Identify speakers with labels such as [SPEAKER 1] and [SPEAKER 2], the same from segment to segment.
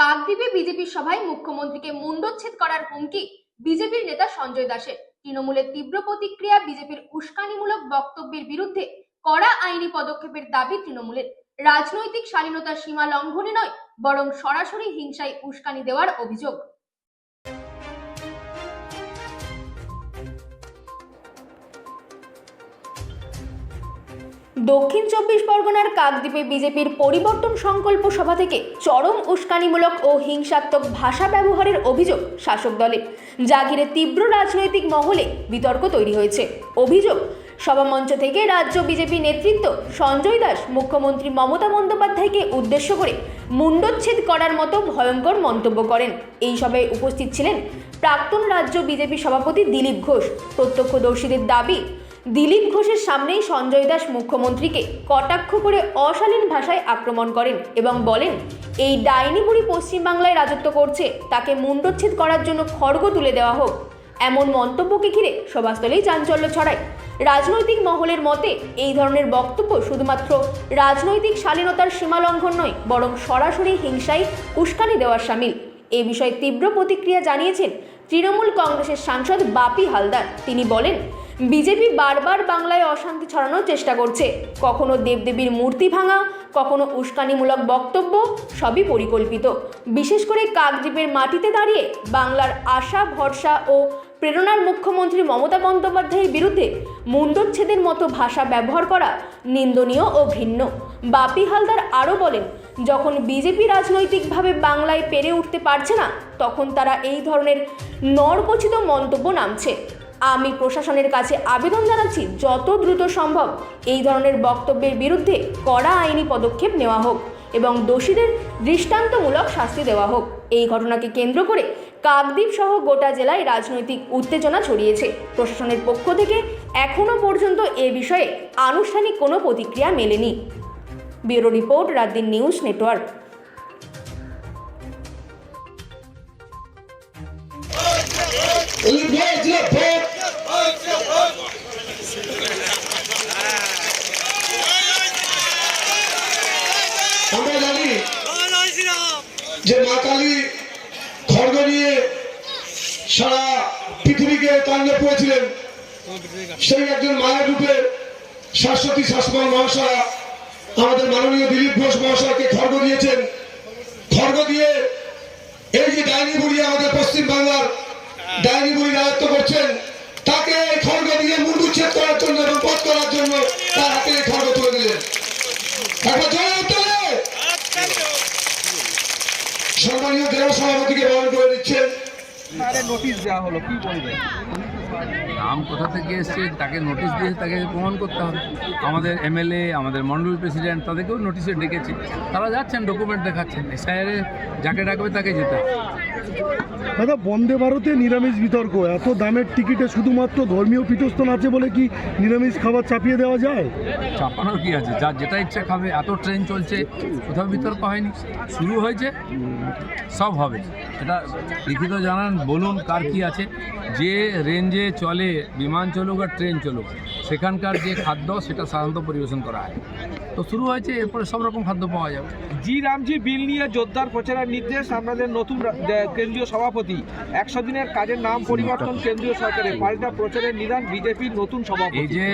[SPEAKER 1] কাকদ্বীপে বিজেপির সভায় মুখ্যমন্ত্রীকে মুন্ডচ্ছেদ করার হুমকি বিজেপির নেতা সঞ্জয় দাসের। তৃণমূলের তীব্র প্রতিক্রিয়া বিজেপির উস্কানিমূলক বক্তব্যের বিরুদ্ধে কড়া আইনি পদক্ষেপের দাবি তৃণমূলের। রাজনৈতিক স্বাধীনতার সীমা লঙ্ঘনে নয়, বরং সরাসরি হিংসায় উস্কানি দেওয়ার অভিযোগ। দক্ষিণ চব্বিশ পরগনার কাকদ্বীপে বিজেপির পরিবর্তন সংকল্প সভা থেকে চরম উস্কানিমূলক ও হিংসাত্মক ভাষা ব্যবহারের অভিযোগ শাসক দলের যা ঘিরে তীব্র রাজনৈতিক মহলে বিতর্ক তৈরি হয়েছে। অভিযোগ সভামঞ্চ থেকে রাজ্য বিজেপি নেতৃত্ব সঞ্জয় দাস, মুখ্যমন্ত্রী মমতা বন্দ্যোপাধ্যায়কে উদ্দেশ্য করে মুন্ডচ্ছেদ করার মতো ভয়ঙ্কর মন্তব্য করেন। এই সভায় উপস্থিত ছিলেন প্রাক্তন রাজ্য বিজেপি সভাপতি দিলীপ ঘোষ, প্রত্যক্ষদর্শীদের দাবি দিলীপ ঘোষের সামনেই সঞ্জয় দাস মুখ্যমন্ত্রীকে কটাক্ষ করে অশালীন ভাষায় আক্রমণ করেন এবং বলেন, এই ডাইনি বুড়ি পশ্চিমবাংলায় রাজত্ব করছে, তাকে মুন্ডচ্ছেদ করার জন্য খড়গ তুলে দেওয়া হোক। এমন মন্তব্যকে ঘিরে সভাস্থলেই চাঞ্চল্য ছড়ায়। রাজনৈতিক মহলের মতে, এই ধরনের বক্তব্য শুধুমাত্র রাজনৈতিক শালীনতার সীমালঙ্ঘন নয়, বরং সরাসরি হিংসায় উস্কানি দেওয়ার সামিল। এ বিষয়ে তীব্র প্রতিক্রিয়া জানিয়েছেন তৃণমূল কংগ্রেসের সাংসদ বাপি হালদার। তিনি বলেন বিজেপি বারবার বাংলায় অশান্তি ছড়ানোর চেষ্টা করছে। কখনো দেবদেবীর মূর্তি ভাঙা, কখনো উস্কানিমূলক বক্তব্য, সবই পরিকল্পিত। বিশেষ করে কাকদ্বীপের মাটিতে দাঁড়িয়ে বাংলার আশা, ভরসা ও প্রেরণার মুখ্যমন্ত্রী মমতা বন্দ্যোপাধ্যায়ের বিরুদ্ধে মুন্ডচ্ছেদের মতো ভাষা ব্যবহার করা নিন্দনীয় ও ভিন্ন। বাপি হালদার আরও বলেন, যখন বিজেপি রাজনৈতিকভাবে বাংলায় পেরে উঠতে পারছে না, তখন তারা এই ধরনের নরকচিত মন্তব্য নামছে। আমি প্রশাসনের কাছে আবেদন জানাচ্ছি, যত দ্রুত সম্ভব এই ধরনের বক্তব্যের বিরুদ্ধে কড়া আইনি পদক্ষেপ নেওয়া হোক এবং দোষীদের দৃষ্টান্তমূলক শাস্তি দেওয়া হোক। এই ঘটনাকে কেন্দ্র করে কাকদ্বীপ সহ গোটা জেলায় রাজনৈতিক উত্তেজনা ছড়িয়েছে। প্রশাসনের পক্ষ থেকে এখনও পর্যন্ত এ বিষয়ে আনুষ্ঠানিক কোনো প্রতিক্রিয়া মেলেনি। Bureau report Raatdin news network.
[SPEAKER 2] আমরা জানি যে মা কালী খড়গ নিয়ে সারা পৃথিবীকে তাণ্ডব করেছিলেন সেই একজন মায়ের রূপে শাশ্বতী শাসমল মহাশয়া আমাদের মাননীয় দিলীপ ঘোষ মহাশয়কে খড়গ দিয়েছেন খড়গ দিয়ে এই যে ডাইনি বুড়ি আমাদের পশ্চিম বাংলার ডাইনি বুড়ি রাজত্ব করছেন। তাকে এই খড়গ দিয়ে মুন্ডুচ্ছেদ করার জন্য এবং পথ করার জন্য তার হাতে এই খড়গ তুলে দিলেন। একবার জয় উত্তরে সম্মানীয় সভাপতিকে বরণ করে দিচ্ছেন।
[SPEAKER 3] নোটিশ দেওয়া হলো কি বলবেন?
[SPEAKER 4] নাম কোথা থেকে এসছে তাকে নোটিশ দিয়ে তাকে প্রমাণ করতে হবে। আমাদের এমএলএ আমাদের মন্ডল প্রেসিডেন্ট তাদেরকেও নোটিশে ডেকেছে। তারা যাচ্ছেন ডকুমেন্ট দেখাচ্ছেন। এসআইআরে যাকে ডাকবে তাকে যেতে হবে।
[SPEAKER 5] দাদা, বন্দে ভারতে নিরামিষ বিতর্ক। এত দামের টিকিটে শুধুমাত্র ধর্মীয় পীঠস্থান আছে বলে কি নিরামিষ খাবার চাপিয়ে দেওয়া যায়?
[SPEAKER 4] চাপানোর কি আছে? যার যেটা ইচ্ছা খাবে, এত ট্রেন চলছে, কোথাও বিতর্ক হয়নি। শুরু হয়েছে, সব হবে। এটা লিখিত জানান, বলুন কার কি আছে। যে রেঞ্জে চলে, বিমান চলুক আর ট্রেন চলুক। সেখানকার যে খাদ্য সেটা সাধারণত পরিবেশন করা হয়। তো শুরু হয়েছে এরপরে সব রকম খাদ্য পাওয়া যাবে।
[SPEAKER 3] জি রামজি বিল নিয়ে জোরদার প্রচারের নির্দেশ আমাদের নতুন কেন্দ্রীয় সভাপতি। একশো দিনের কাজের নাম পরিবর্তন কেন্দ্রীয় সরকারের। পাল্টা প্রচারের নিদান বিজেপির নতুন সভাপতি।
[SPEAKER 4] এই যে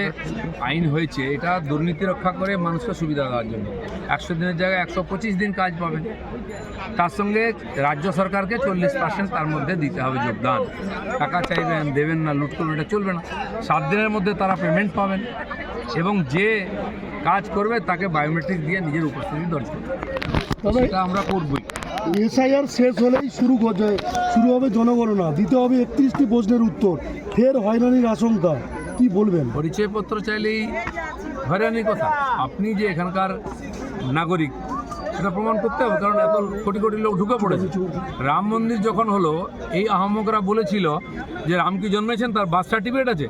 [SPEAKER 4] আইন হয়েছে এটা দুর্নীতি রক্ষা করে মানুষকে সুবিধা দেওয়ার জন্য। একশো দিনের জায়গায় একশো পঁচিশ দিন কাজ পাবেন। তার সঙ্গে রাজ্য সরকারকে চল্লিশ পার্সেন্ট তার মধ্যে দিতে হবে যোগদান। টাকা চাইবেন দেবেন না লুট করবেন এটা চলবে না। সাত দিনের মধ্যে তারা পেমেন্ট পাবেন এবং যে কাজ করবে তাকে বায়োমেট্রিক দিয়ে নিজের উপস্থিতি দর্জ করবে
[SPEAKER 5] তবে
[SPEAKER 4] সেটা আমরা করবই।
[SPEAKER 5] এসআইআর শেষ হলেই শুরু শুরু হবে জনগণনা। দিতে হবে একত্রিশটি প্রশ্নের উত্তর। ফের হয়রানির আশঙ্কা। কি বলবেন?
[SPEAKER 4] পরিচয়পত্র চাইলেই হয়রানির কথা। আপনি যে এখানকার নাগরিক সেটা প্রমাণ করতে হবে কারণ এত কোটি কোটি লোক ঢুকে পড়েছে। রাম মন্দির যখন হলো এই আহমকরা বলেছিল যে রাম কি জন্মেছেন? তার বার্থ সার্টিফিকেট আছে।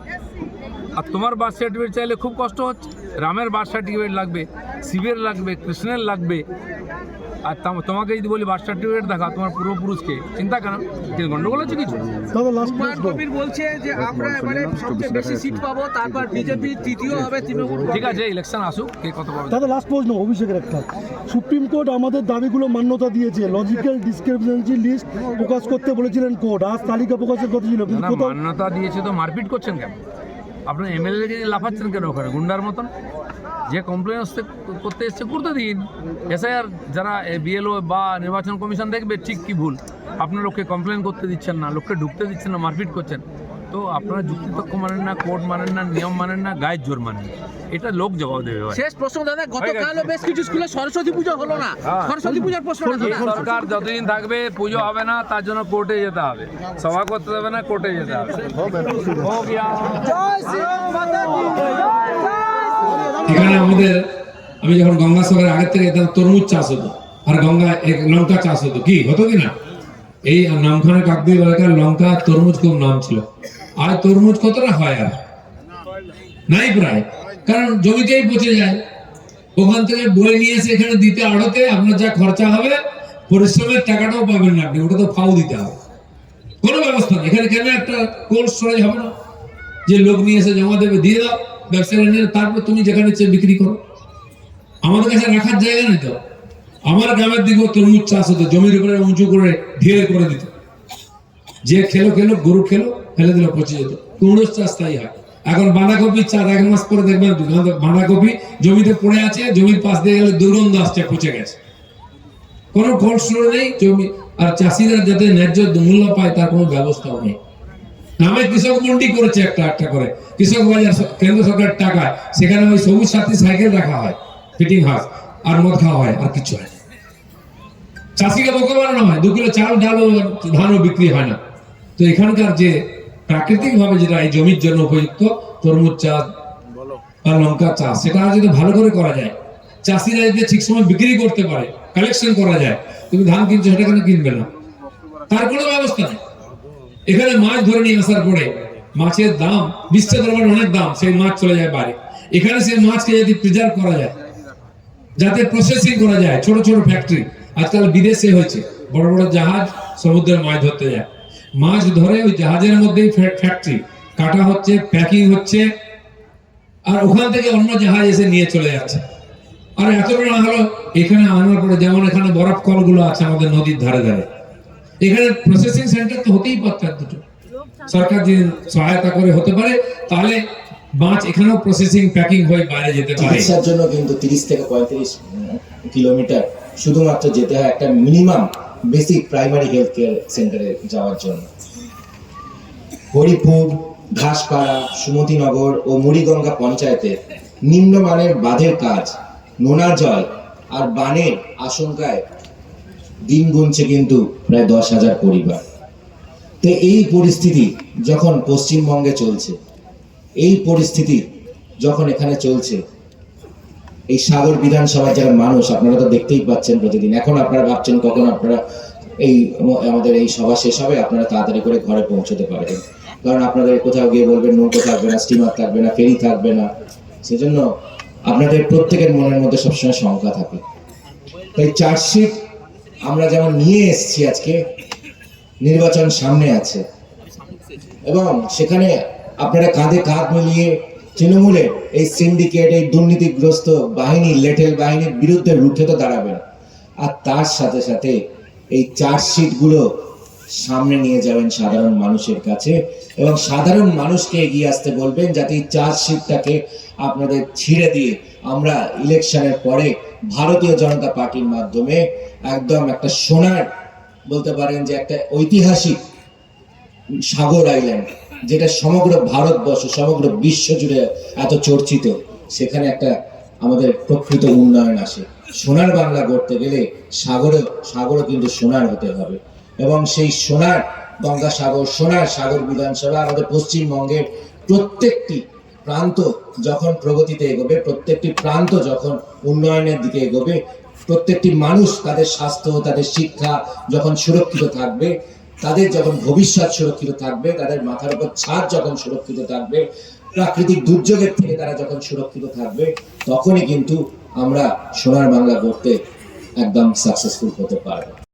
[SPEAKER 4] আর তোমার বার্থ সার্টিফিকেট চাইলে খুব কষ্ট হচ্ছে। রামের বার্থ সার্টিফিকেট লাগবে শিবের লাগবে কৃষ্ণের লাগবে।
[SPEAKER 6] আর তাম- তোমাকে যদি বলি বার্থ সার্টিফিকেট দেখা তোমার পূর্বপুরুষকে চিন্তা কেন কিন্তু গন্ডগোল আছে কিছু
[SPEAKER 3] কবির বলছে যে আমরা এবারে সবচেয়ে বেশি সিট পাবো তারপর বিজেপি তৃতীয় হবে তৃণমূল
[SPEAKER 6] ঠিক আছে ইলেকশন আসুক কে কত পাবে।
[SPEAKER 5] দাদা লাস্ট প্রশ্ন অভিষেকের একটা। সুপ্রিম কোর্ট আমাদের দাবিগুলো মান্যতা দিয়েছে। লজিক্যাল ডিসক্রিমিনেন্সি লিস্ট প্রকাশ করতে বলেছিলেন কোর্ট। আজ তালিকা প্রকাশের কথা ছিল
[SPEAKER 6] মান্যতা দিয়েছে তো মারপিট করছেন কেন? আপনার এমএলএ যিনি লাফাচ্ছেন কেন ওখানে? গুন্ডার মতন? যে কমপ্লেন আসতে করতে এসছে করতে দিন এসআইআর যারা বিএলও বা নির্বাচন কমিশন দেখবে, ঠিক কি ভুল? আপনার লোককে কমপ্লেন করতে দিচ্ছেন না, লোককে ঢুকতে দিচ্ছেন না, মারপিট করছেন। তো আপনারা যুক্তিতক্ক মানেন না কোর্ট মানেন না নিয়ম মানেন না গায়ের জোর মানেন এটা লোক জবাব দেবে
[SPEAKER 3] শেষ প্রশ্ন দাদা গতকালও বেশ কিছু স্কুলে সরস্বতী পুজো হলো না।
[SPEAKER 6] হ্যাঁ।
[SPEAKER 3] সরস্বতী পূজার প্রশ্ন
[SPEAKER 6] সরকার যতদিন থাকবে পুজো হবে না তার জন্য কোর্টে যেতে হবে। সভা করতে দেবে না কোর্টে যেতে হবে।
[SPEAKER 4] এখানে আমাদের আমি যখন গঙ্গাসাগরের আগের থেকে তরমুজ চাষ হতো। আর গঙ্গা এক লঙ্কা চাষ হতো। কি? হতো কি না? এই নামখানা কাকদ্বীপ এলাকার লঙ্কা তরমুজ খুব নাম ছিল। আর তরমুজ কতটা হয় আর? নাই প্রায়। কারণ জমিতেই পচে যায়। ওখান থেকে বই নিয়ে এসে এখানে দিতে আড়তে আপনার যা খরচা হবে, পরিশ্রমের টাকাটাও পাবেন না আপনি, ওটা তো ফাও দিতে হবে। কোনো ব্যবস্থা নেই। এখানে কেন একটা কোল্ড স্টোরেজ হবে না? যে লোক নিয়ে এসে জমা দেবে, দিয়ে দাও। ব্যবসায়ীরা নিয়ে তারপর তুমি যেখানে বিক্রি করো। আমাদের কাছে রাখার জায়গা নেই তো। আমার গ্রামের দিকেও তরমুজ চাষ হতো, জমির উপরে উঁচু করে ঢিলে করে দিত। যে খেলো খেলো, গরু খেলো, ফেলে দিল পচে যেত। কুমড়োর চাষ তাই হয়। এখন বাঁধাকপির চাষ এক মাস পরে দেখবেন বাঁধাকপি জমিতে পড়ে আছে, জমির পাশ দিয়ে গেলে দুর্গন্ধ আসছে, পচে গেছে। কোনো কোল্ড স্টোর নেই, জমি আর চাষিরা যাতে ন্যায্য মূল্য পায় তার কোনো ব্যবস্থাও নেই। নামে কৃষক মন্ডি করেছে একটা একটা করে। কৃষক বাজার কেন্দ্র সরকারের টাকায়। সেখানে ওই সবুজ সাথী সাইকেল রাখা হয়, ফিটিং হাউস। আর মদ খাওয়া হয়, আর কিছু হয়। চাষিকে বোকা বানানো হয় দু কিলো চাল ডাল ধানও বিক্রি হয় না। তো এখানকার যে প্রাকৃতিক ভাবে যেটা এই জমির জন্য উপযুক্ত তরমুজ চাষ বা লঙ্কা চাষ সেটা যদি ভালো করে করা যায় চাষিরা যদি ঠিক সময় বিক্রি করতে পারে কালেকশন করা যায় তুমি ধান কিনছো সেটা কেন কিনবে না। তার কোনো ব্যবস্থা নেই। এখানে মাছ ধরে নিয়ে আসার পরে মাছের দাম বিশ্বের দরবারে অনেক দাম সেই মাছ চলে যায় বাইরে এখানে সেই মাছকে যদি প্রিজার্ভ করা যায় যাতে প্রসেসিং করা যায় ছোট ছোট ফ্যাক্টরি আজকাল বিদেশে হয়েছে। বড় বড় জাহাজ সমুদ্রের মাছ ধরতে যায়। মাছ ধরে ওই জাহাজের মধ্যেই ফ্যাক্টরি কাটা হচ্ছে প্যাকিং হচ্ছে, আর ওখান থেকে অন্য জাহাজ এসে নিয়ে চলে যাচ্ছে। আর এতটা না হলো, এখানে আনার পরে যেমন এখানে বরফ কলগুলো আছে আমাদের নদীর ধারে ধারে। এখানে প্রসেসিং সেন্টার তো হতেই পারত এক দুটো। সরকার যদি সহায়তা করে হতে পারে, তাহলে মাছ এখানেও প্রসেসিং প্যাকিং হয়ে বাইরে যেতে পারে।
[SPEAKER 7] জন্য কিন্তু তিরিশ থেকে পঁয়ত্রিশ কিলোমিটার শুধুমাত্র যেতে হয় একটা minimum basic primary health care সেন্টারে যাওয়ার জন্য। হরিপুর, ঘাসপাড়া, সুমতিনগর ও মুড়িগঙ্গা পঞ্চায়েতে নিম্নমানের বাঁধের কাজ, নোনা জল আর বানের আশঙ্কায় দিন গুনছে কিন্তু প্রায় দশ হাজার পরিবার। তো এই পরিস্থিতি যখন পশ্চিমবঙ্গে চলছে, এই পরিস্থিতি যখন এখানে চলছে এই সাগর বিধানসভার যারা মানুষ, আপনারা তো দেখতেই পাচ্ছেন প্রতিদিন। এখন আপনারা ভাবছেন কখন আপনারা এই আমাদের এই সভা শেষ হবে, আপনারা তাড়াতাড়ি করে ঘরে পৌঁছতে পারবেন। কারণ আপনাদের কোথাও গিয়ে বলবেন, নৌকো থাকবে না স্টিমার থাকবে না, ফেরি থাকবে না। সেজন্য আপনাদের প্রত্যেকের মনের মধ্যে সবসময় শঙ্কা থাকে। তাই চার্জশিট আমরা যেমন নিয়ে এসেছি আজকে, নির্বাচন সামনে আছে। এবং সেখানে আপনারা কাঁধে কাঁধ মিলিয়ে তৃণমূলের এই সিন্ডিকেট এই দুর্নীতিগ্রস্ত বাহিনী লেটেল বাহিনীর বিরুদ্ধে রুখে তো দাঁড়াবেন। আর তার সাথে সাথে এই চার্জশিটগুলো সামনে নিয়ে যাবেন সাধারণ মানুষের কাছে এবং সাধারণ মানুষকে এগিয়ে আসতে বলবেন যাতে এই চার্জশিটটাকে আপনাদের ছিঁড়ে দিয়ে আমরা ইলেকশনের পরে ভারতীয় জনতা পার্টির মাধ্যমে একদম একটা সোনার, বলতে পারেন যে একটা ঐতিহাসিক সাগর আইল্যান্ড যেটা সমগ্র ভারতবর্ষ, সমগ্র বিশ্ব জুড়ে এত চর্চিত, সেখানে একটা আমাদের প্রকৃত উন্নয়ন আসে। সোনার বাংলা গড়তে গেলে সাগরে, সাগরও কিন্তু সোনার হতে হবে। এবং সেই সোনার গঙ্গাসাগর, সোনার সাগর বিধানসভা আমাদের পশ্চিমবঙ্গের প্রত্যেকটি প্রান্ত যখন প্রগতিতে এগোবে, প্রত্যেকটি প্রান্ত যখন উন্নয়নের দিকে এগোবে, প্রত্যেকটি মানুষ তাদের স্বাস্থ্য, তাদের শিক্ষা যখন সুরক্ষিত থাকবে তাদের যখন ভবিষ্যৎ সুরক্ষিত থাকবে, তাদের মাথার উপর ছাদ যখন সুরক্ষিত থাকবে, প্রাকৃতিক দুর্যোগের থেকে তারা যখন সুরক্ষিত থাকবে, তখনই কিন্তু আমরা সোনার বাংলা করতে একদম সাকসেসফুল হতে পারবে।